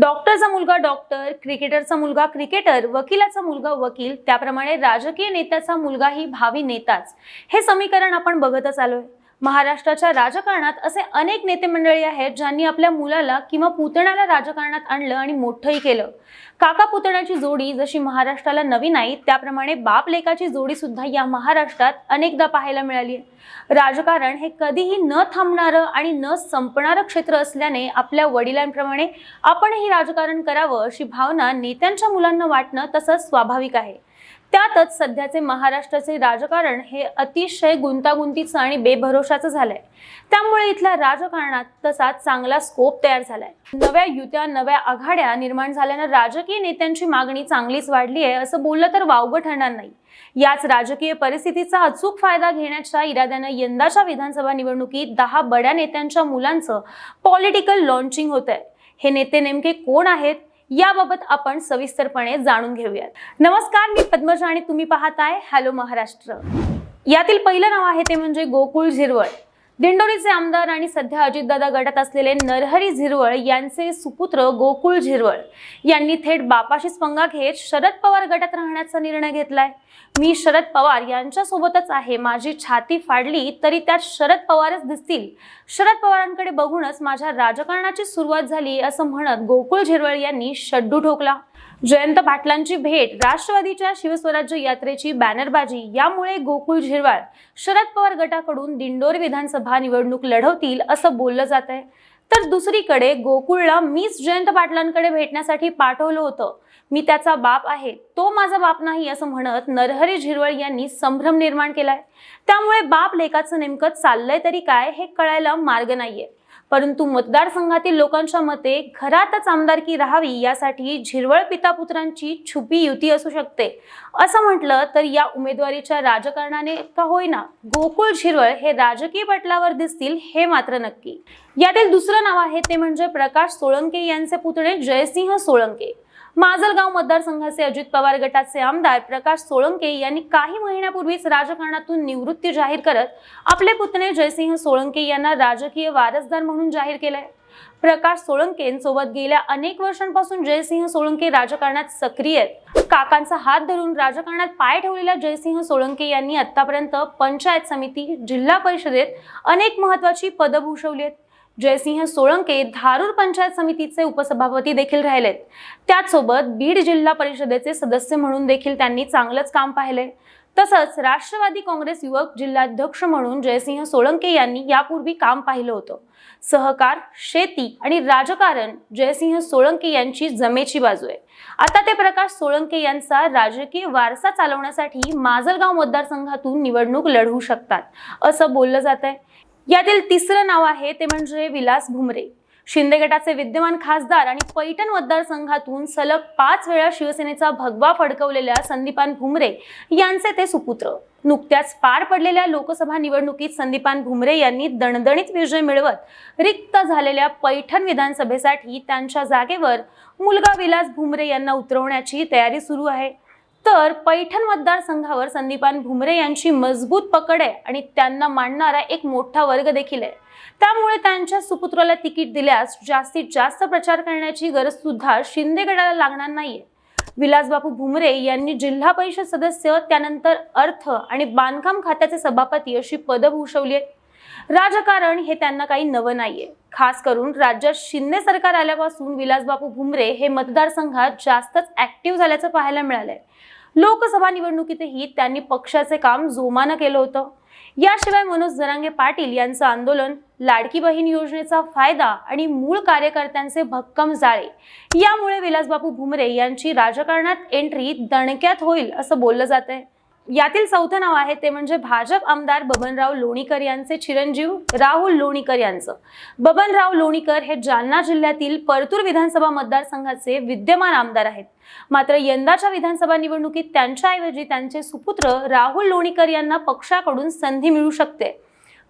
डॉक्टरचा मुलगा डॉक्टर क्रिकेटरचा मुलगा क्रिकेटर वकिलाचा मुलगा वकील त्याप्रमाणे राजकीय नेत्याचा मुलगाही भावी नेताच. हे समीकरण आपण बघतच आलोय. महाराष्ट्राच्या राजकारणात असे अनेक नेते मंडळी आहेत ज्यांनी आपल्या मुलाला किंवा पुतण्याला राजकारणात आणलं आणि मोठंही केलं. काका पुतण्याची जोडी जशी महाराष्ट्राला नवी नाही त्याप्रमाणे बाप लेकाची जोडी सुद्धा या महाराष्ट्रात अनेकदा पाहायला मिळाली राजकारण हे कधीही न थांबणारं आणि न संपणारं क्षेत्र असल्याने आपल्या वडिलांप्रमाणे आपणही राजकारण करावं अशी भावना नेत्यांच्या मुलांना वाटणं तसंच स्वाभाविक आहे. त्यातच सध्याचे महाराष्ट्राचे राजकारण हे अतिशय गुंतागुंतीचं आणि बेभरोशाचं झालंय. त्यामुळे इथल्या राजकारणात तसा चांगला स्कोप तयार झालाय. नव्या युत्या नव्या आघाड्या निर्माण झाल्यानं राजकीय नेत्यांची मागणी चांगलीच वाढली आहे असं बोललं तर वावगं ठरणार नाही. याच राजकीय परिस्थितीचा अचूक फायदा घेण्याच्या इराद्यानं यंदाच्या विधानसभा निवडणुकीत दहा बड्या नेत्यांच्या मुलांचं पॉलिटिकल लॉन्चिंग होत आहे हे नेते नेमके कोण आहेत? याबाबत आपण सविस्तरपणे जाणून घेऊयात. नमस्कार मी पद्मजा आणि तुम्ही पाहताय हॅलो महाराष्ट्र. यातील पहिलं नाव आहे ते म्हणजे गोकुळ झिरवळ. दिंडोरीचे आमदार आणि सध्या अजितदादा गटात असलेले नरहरी झिरवळ यांचे सुपुत्र गोकुळ झिरवळ यांनी थेट बापाशीच पंगा घेत शरद पवार गटात राहण्याचा निर्णय घेतलाय. मी शरद पवार यांच्यासोबतच आहे. माझी छाती फाडली तरी त्यात शरद पवारच दिसतील. शरद पवारांकडे बघूनच माझ्या राजकारणाची सुरुवात झाली असं म्हणत गोकुळ झिरवळ यांनी शड्डू ठोकला. जयंत पाटलांची भेट राष्ट्रवादीच्या शिवस्वराज्य यात्रेची बॅनरबाजी यामुळे गोकुळ झिरवाळ शरद पवार गटाकडून दिंडोर विधानसभा निवडणूक लढवतील असं बोललं जात आहे. तर दुसरीकडे गोकुळला मीच जयंत पाटलांकडे भेटण्यासाठी पाठवलं होतं. मी त्याचा बाप आहे तो माझा बाप नाही असं म्हणत नरहरी झिरवळ यांनी संभ्रम निर्माण केलाय. त्यामुळे बाप लेखाचं नेमकं चाललंय तरी काय हे कळायला मार्ग नाहीये. परंतु मतदारसंघातील लोकांच्या मते घरातच आमदारकी राहावी यासाठी झिरवळ पिता पुत्रांची छुपी युती असू शकते. असं म्हटलं तर या उमेदवारीच्या राजकारणाने का होईना गोकुळ झिरवळ हे राजकीय पटलावर दिसतील हे मात्र नक्की. यातील दुसरं नाव आहे ते म्हणजे प्रकाश सोळंके यांचे पुतणे जयसिंह सोळंके. माजलगाव मतदारसंघाचे अजित पवार गटाचे आमदार प्रकाश सोळंके यांनी काही महिन्यापूर्वीच राजकारणातून निवृत्ती जाहीर करत आपले पुतणे जयसिंह सोळंके यांना राजकीय वारसदार म्हणून जाहीर केलंय. प्रकाश सोळंकेंसोबत गेल्या अनेक वर्षांपासून जयसिंह सोळंके राजकारणात सक्रिय आहेत. काकांचा हात धरून राजकारणात पाय ठेवलेल्या जयसिंह सोळंके यांनी आतापर्यंत पंचायत समिती जिल्हा परिषदेत अनेक महत्वाची पदं भूषवली आहेत. जयसिंह सोळंके धारूर पंचायत समितीचे उपसभापती देखील राहिलेत. त्याचसोबत बीड जिल्हा परिषदेचे सदस्य म्हणून देखील त्यांनी चांगलंच काम पाहिले. तसंच राष्ट्रवादी काँग्रेस युवक जिल्हाध्यक्ष म्हणून जयसिंह सोळंके यांनी यापूर्वी काम पाहिलं होतं. सहकार शेती आणि राजकारण जयसिंह सोळंके यांची जमेची बाजू आहे. आता ते प्रकाश सोळंके यांचा राजकीय वारसा चालवण्यासाठी माजलगाव मतदारसंघातून निवडणूक लढवू शकतात असं बोललं जात आहे यातील तिसरं नाव आहे ते म्हणजे विलास भुमरे. शिंदे गटाचे विद्यमान खासदार आणि पैठण मतदारसंघातून सलग पाच वेळा शिवसेनेचा भगवा फडकवलेल्या संदीपान भुमरे यांचे ते सुपुत्र. नुकत्याच पार पडलेल्या लोकसभा निवडणुकीत संदीपान भुमरे यांनी दणदणीत विजय मिळवत रिक्त झालेल्या पैठण विधानसभेसाठी त्यांच्या जागेवर मुलगा विलास भुमरे यांना उतरवण्याची तयारी सुरू आहे. तर पैठण मतदारसंघावर संदीपान भुमरे यांची मजबूत पकड आहे आणि त्यांना मांडणारा एक मोठा वर्ग देखील आहे. त्यामुळे त्यांच्या सुपुत्राला तिकीट दिल्यास जास्तीत जास्त प्रचार करण्याची गरज सुद्धा शिंदे गटाला लागणार नाहीये. विलासबापू भुमरे यांनी जिल्हा परिषद सदस्य त्यानंतर अर्थ आणि बांधकाम खात्याचे सभापती अशी पदं भूषवली आहेत. राजकारण हे त्यांना काही नवं नाहीये. खास करून राज्यात शिंदे सरकार आल्यापासून विलासबापू भुमरे हे मतदारसंघात जास्तच ऍक्टिव्ह झाल्याचं पाहायला मिळालंय. लोकसभा निवडणुकीतही त्यांनी पक्षाचे काम जोमानं केलं होतं. याशिवाय मनोज जरांगे पाटील यांचं आंदोलन लाडकी बहीण योजनेचा फायदा आणि मूळ कार्यकर्त्यांचे भक्कम जाळे यामुळे विलासबापू भुमरे यांची राजकारणात एंट्री दणक्यात होईल असं बोललं जात आहे यातील चौथं नाव आहे ते म्हणजे भाजप आमदार बबनराव लोणीकर यांचे चिरंजीव राहुल लोणीकर यांचं. बबनराव लोणीकर हे जालना जिल्ह्यातील परतूर विधानसभा मतदारसंघाचे विद्यमान आमदार आहेत. मात्र यंदाच्या विधानसभा निवडणुकीत त्यांच्याऐवजी त्यांचे सुपुत्र राहुल लोणीकर यांना पक्षाकडून संधी मिळू शकते.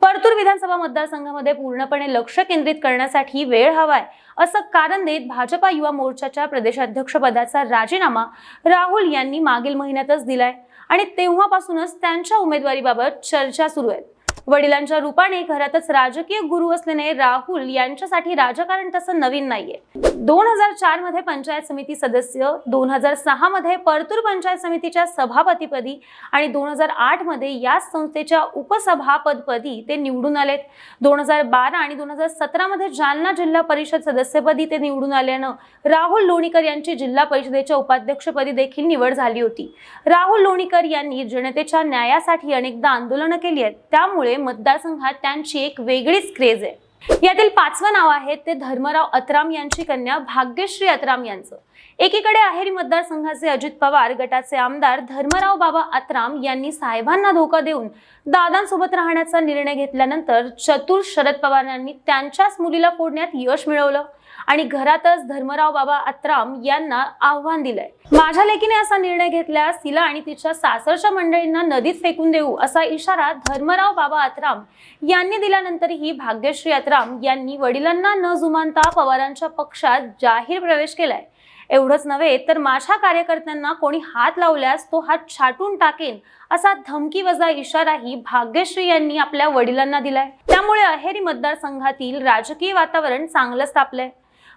परतूर विधानसभा मतदारसंघामध्ये पूर्णपणे लक्ष केंद्रित करण्यासाठी वेळ हवाय असं कारण देत भाजपा युवा मोर्चाच्या प्रदेशाध्यक्षपदाचा राजीनामा राहुल यांनी मागील महिन्यातच दिलाय. आणि तेव्हापासूनच त्यांच्या उमेदवारीबाबत चर्चा सुरू आहेत वडिलांच्या रूपाने घरातच राजकीय गुरु असल्याने राहुल यांच्यासाठी राजकारण तसं नवीन नाहीये. दोन हजार चारमध्ये पंचायत समिती सदस्य दोन हजार सहा मध्ये परतूर पंचायत समितीच्या सभापतीपदी आणि दोन हजार आठमध्ये याच संस्थेच्या उपसभापदपदी ते निवडून आलेत. दोन हजार बारा आणि दोन हजार सतरा मध्ये जालना जिल्हा परिषद सदस्यपदी ते निवडून आल्यानं राहुल लोणीकर यांची जिल्हा परिषदेच्या उपाध्यक्षपदी देखील निवड झाली होती. राहुल लोणीकर यांनी जनतेच्या न्यायासाठी अनेकदा आंदोलनं केली आहेत. त्यामुळे मतदारसंघात त्यांची एक वेगळीच क्रेज आहे. यातील पाचवं नाव आहे ते धर्मराव अत्राम यांची कन्या भाग्यश्री अत्राम यांचं. एकीकडे अहेरी मतदारसंघाचे अजित पवार गटाचे आमदार धर्मराव बाबा अत्राम यांनी साहेबांना धोका देऊन दादांसोबत राहण्याचा निर्णय घेतल्यानंतर चतुर शरद पवारांनी त्यांच्याच मुलीला फोडण्यात यश मिळवलं आणि घरातच धर्मराव बाबा अत्राम यांना आव्हान दिलंय. माझ्या लेकीने असा निर्णय घेतल्यास तिला आणि तिच्या सासरच्या मंडळींना नदीत फेकून देऊ असा इशारा धर्मराव बाबा अत्राम यांनी दिल्यानंतरही भाग्यश्री अत्राम यांनी वडिलांना न जुमानता पवारांच्या पक्षात जाहीर प्रवेश केलाय. एवढंच नव्हे तर माझ्या कार्यकर्त्यांना कोणी हात लावल्यास तो हात छाटून टाकेन असा धमकी वजा इशाराही भाग्यश्री यांनी आपल्या वडिलांना दिलाय. त्यामुळे अहेरी मतदारसंघातील राजकीय वातावरण चांगलंच तापलंय.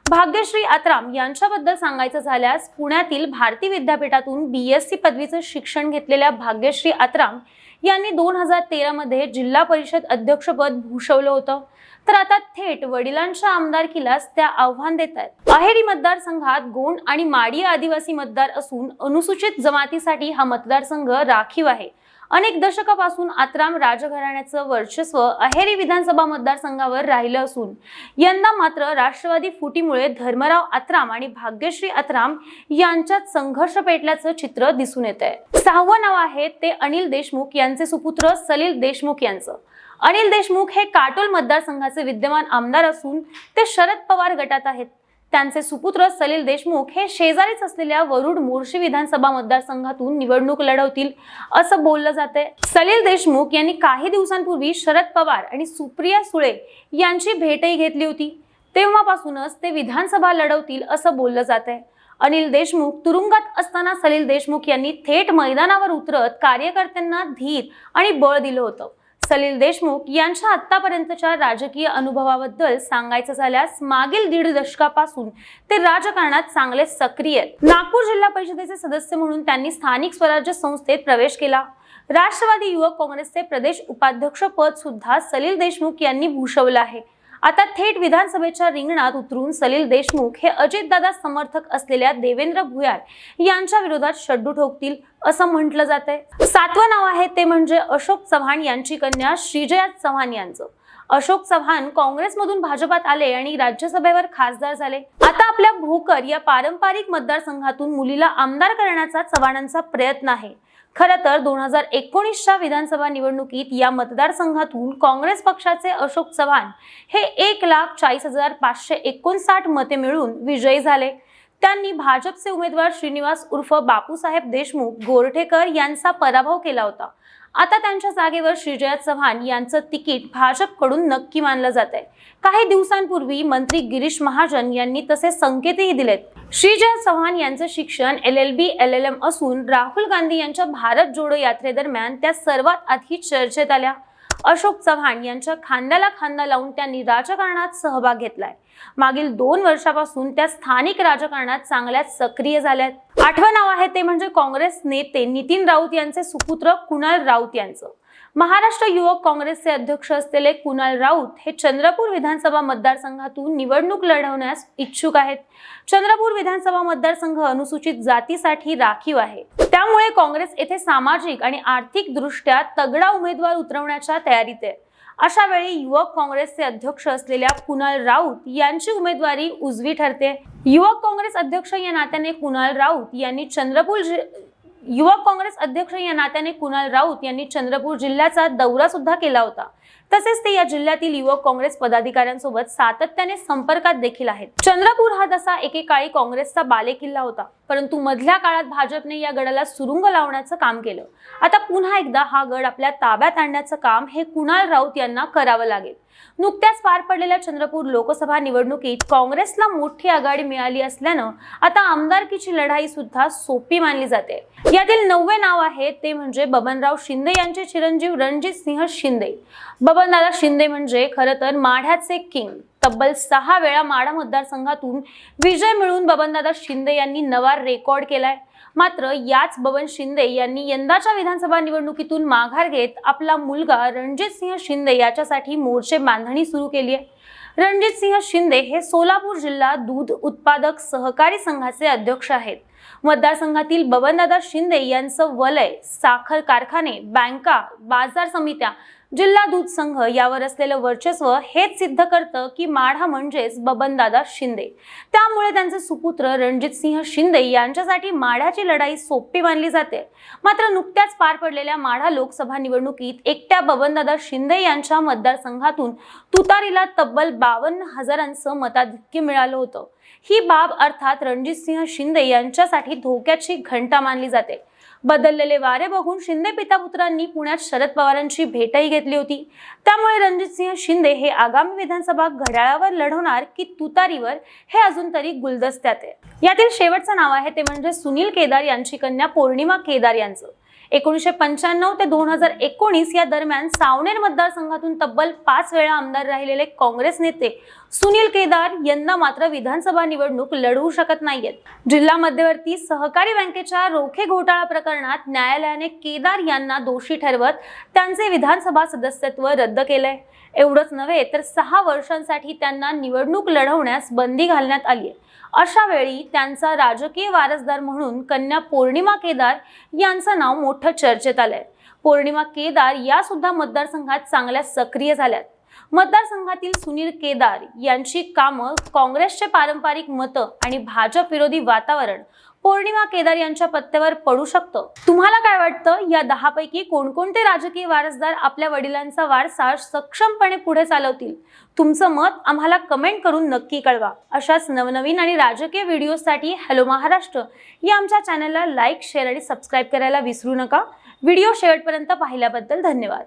भाग्यश्री आत्राम यांच्याबद्दल सांगायचं झाल्यास पुण्यातील भारती विद्यापीठातून बी एस सी पदवीचं शिक्षण घेतलेल्या भाग्यश्री आत्राम यांनी दोन हजार तेरामध्ये जिल्हा परिषद अध्यक्षपद भूषवलं होतं. तर आता थेट वडिलांच्या आमदारकीलाच त्या आव्हान देत आहेत अहेरी मतदारसंघात गोंड आणि माडी आदिवासी मतदार असून अनुसूचित जमातीसाठी हा मतदारसंघ राखीव आहे. अनेक दशकापासून आत्राम राजघराण्याचं वर्चस्व अहेरी विधानसभा मतदारसंघावर राहिलं असून यंदा मात्र राष्ट्रवादी फुटीमुळे धर्मराव आत्राम आणि भाग्यश्री आत्राम यांच्यात संघर्ष पेटल्याचं चित्र दिसून येत आहे सहावं नाव आहे ते अनिल देशमुख यांचे सुपुत्र सलील देशमुख यांचं. अनिल देशमुख हे काटोल मतदारसंघाचे विद्यमान आमदार असून ते शरद पवार गटात आहेत. त्यांचे सुपुत्र सलील देशमुख हे शेजारीच असलेल्या वरुड मोर्शी विधानसभा मतदारसंघातून निवडणूक लढवतील असं बोललं जातंय. सलील देशमुख यांनी काही दिवसांपूर्वी शरद पवार आणि सुप्रिया सुळे यांची भेटही घेतली होती. तेव्हापासूनच ते विधानसभा लढवतील असं बोललं जात आहे अनिल देशमुख तुरुंगात असताना सलील देशमुख यांनी थेट मैदानावर उतरत कार्यकर्त्यांना धीर आणि बळ दिलं होतं. सलील देशमुख यांच्या आतापर्यंतच्या राजकीय अनुभवाबद्दल सांगायचं झाल्यास मागील दीड दशकापासून ते राजकारणात चांगले सक्रिय आहेत. नागपूर जिल्हा परिषदेचे सदस्य म्हणून त्यांनी स्थानिक स्वराज्य संस्थेत प्रवेश केला. राष्ट्रवादी युवक काँग्रेसचे प्रदेश उपाध्यक्ष पद सुद्धा सलील देशमुख यांनी भूषवलं आहे. आता थेट विधानसभेच्या रिंगणात उतरून सलील देशमुख हे अजितदादा समर्थक असलेल्या देवेंद्र भुयार यांच्या विरोधात शड्डू ठोकतील असं म्हटलं जात आहे सातवं नाव आहे ते म्हणजे अशोक चव्हाण यांची कन्या श्रीजया चव्हाण यांचं. अशोक चव्हाण काँग्रेसमधून भाजपात आले आणि राज्यसभेवर खासदार झाले. आता आपल्या भोकर या पारंपरिक मतदारसंघातून मुलीला आमदार करण्याचा चव्हाणांचा प्रयत्न आहे. खरं तर दोन हजार एकोणीसच्या विधानसभा निवडणुकीत या मतदारसंघातून काँग्रेस पक्षाचे अशोक चव्हाण हे एक लाख चाळीस हजार पाचशे एकोणसाठ मते मिळून विजयी झाले. त्यांनी भाजपचे उमेदवार श्रीनिवास उर्फ बापूसाहेब देशमुख गोरठेकर यांचा पराभव केला होता. आता त्यांच्या जागेवर श्रीजया चव्हाण यांचं तिकीट भाजपकडून नक्की मानलं जात आहे काही दिवसांपूर्वी मंत्री गिरीश महाजन यांनी तसे संकेतही दिलेत. श्रीजया चव्हाण यांचं शिक्षण L L B L L M असून राहुल गांधी यांच्या भारत जोडो यात्रेदरम्यान त्या सर्वात आधी चर्चेत आल्या. अशोक चव्हाण यांच्या खांद्याला खांदा लावून त्यांनी राजकारणात सहभाग घेतलाय. मागील दोन वर्षापासून त्या स्थानिक राजकारणात चांगल्याच सक्रिय झाल्यात. आठवं नाव आहे ते म्हणजे काँग्रेस नेते नितीन राऊत यांचे सुपुत्र कुणाल राऊत यांचं. महाराष्ट्र युवक काँग्रेसचे अध्यक्ष असलेले कुणाल राऊत हे चंद्रपूर विधानसभा मतदारसंघातून निवडणूक लढवण्यास इच्छुक आहेत. चंद्रपूर विधानसभा मतदारसंघ अनुसूचित जातीसाठी राखीव आहे. त्यामुळे काँग्रेस येथे सामाजिक आणि आर्थिक दृष्ट्या तगडा उमेदवार उतरवण्याच्या तयारीत आहे. अशा वेळी युवक काँग्रेसचे अध्यक्ष असलेल्या कुणाल राऊत यांची उमेदवारी उजवी ठरते. युवक काँग्रेस अध्यक्ष या नात्याने कुणाल राऊत यांनी चंद्रपूर युवक काँग्रेस अध्यक्ष या नात्याने कुणाल राऊत यांनी चंद्रपूर जिल्ह्याचा दौरा सुद्धा केला होता. तसेच ते या जिल्ह्यातील युवक काँग्रेस पदाधिकाऱ्यांसोबत सातत्याने संपर्कात देखील आहेत. चंद्रपूर हा तसा एकेकाळी काँग्रेसचा बालेकिल्ला होता. परंतु मधल्या काळात भाजपने या गडाला सुरुंग लावण्याचं काम केलं. आता पुन्हा एकदा हा गड आपल्या ताब्यात आणण्याचं काम हे कुणाल राऊत यांना करावं लागेल. नुकत्याच पार पडलेल्या चंद्रपूर लोकसभा निवडणुकीत काँग्रेसला मोठी आघाडी मिळाली असल्यानं आता आमदारकीची लढाई सुद्धा सोपी मानली जाते. यातील नववे नाव आहे ते म्हणजे बबनराव शिंदे यांचे चिरंजीव रणजित सिंह शिंदे. बबनदादा शिंदे म्हणजे खरं तर माढ्याचे किंग तब्बल सहा वेळा माढा मतदारसंघातून विजय मिळवून बबनदादा शिंदे यांनी नवा रेकॉर्ड केलाय. मात्र याच बबन शिंदे यांनी यंदाच्या विधानसभा निवडणुकीतून माघार घेत आपला मुलगा रणजित सिंह शिंदे याच्यासाठी मोर्चे बांधणी सुरू केली आहे. रणजित सिंह शिंदे हे सोलापूर जिल्हा दूध उत्पादक सहकारी संघाचे अध्यक्ष आहेत. मतदारसंघातील बबनदादा शिंदे यांचं वलय साखर कारखाने बँका बाजार समित्या जिल्हा दूध संघ यावर असलेलं वर्चस्व हेच सिद्ध करतं की माढा म्हणजेच बबनदादा शिंदे. त्यामुळे त्यांचे सुपुत्र रणजित सिंह शिंदे यांच्यासाठी माढ्याची लढाई सोपी मानली जाते. मात्र नुकत्याच पार पडलेल्या माढा लोकसभा निवडणुकीत एकट्या बबनदादा शिंदे यांच्या मतदारसंघातून तुतारीला तब्बल बावन्न हजारांचं मताधिक्य मिळालं होतं. ही बाब अर्थात रणजितसिंह शिंदे यांच्यासाठी धोक्याची घंटा मानली जाते. बदललेले वारे बघून शिंदे पिता पुत्रांनी पुण्यात शरद पवारांची भेटही घेतली होती. त्यामुळे रणजितसिंह शिंदे हे आगामी विधानसभा घड्याळावर लढवणार की तुतारीवर हे अजून तरी गुलदस्त्यात आहे. यातील शेवटचं नाव आहे ते म्हणजे सुनील केदार यांची कन्या पौर्णिमा केदार यांचं. एकोणीसशे पंच्याण्णव ते दोन हजार एकोणीस या दरम्यान सावनेर मतदारसंघातून तब्बल पाच वेळा आमदार राहिलेले काँग्रेस नेते सुनील केदार यंदा मात्र विधानसभा निवडणूक लढवू शकत नाहीयेत. जिल्हा मध्यवर्ती सहकारी बँकेच्या रोखे घोटाळा प्रकरणात न्यायालयाने केदार यांना दोषी ठरवत त्यांचे विधानसभा सदस्यत्व रद्द केलंय. एवढंच नव्हे तर सहा वर्षांसाठी त्यांना निवडणूक लढवण्यास बंदी घालण्यात आली आहे. अशा वेळी त्यांचा राजकीय वारसदार म्हणून कन्या पौर्णिमा केदार यांचं नाव मोठं चर्चेत आलंय. पौर्णिमा केदार या सुद्धा मतदारसंघात चांगल्या सक्रिय झाल्यात. मतदारसंघातील सुनील केदार यांची कामं काँग्रेसचे पारंपरिक मतं आणि भाजप विरोधी वातावरण. पौर्णिमा केदार यांच्या पत्त्यावर पडू शकतं. तुम्हाला काय वाटतं? या दहा पैकी कोणकोणते राजकीय वारसदार आपल्या वडिलांचा वारसा सक्षमपणे पुढे चालवतील? तुमचं मत आम्हाला कमेंट करून नक्की कळवा. अशाच नवनवीन आणि राजकीय व्हिडिओसाठी हॅलो महाराष्ट्र या आमच्या चॅनलला लाईक शेअर आणि सबस्क्राईब करायला विसरू नका. व्हिडिओ शेवटपर्यंत पाहिल्याबद्दल धन्यवाद.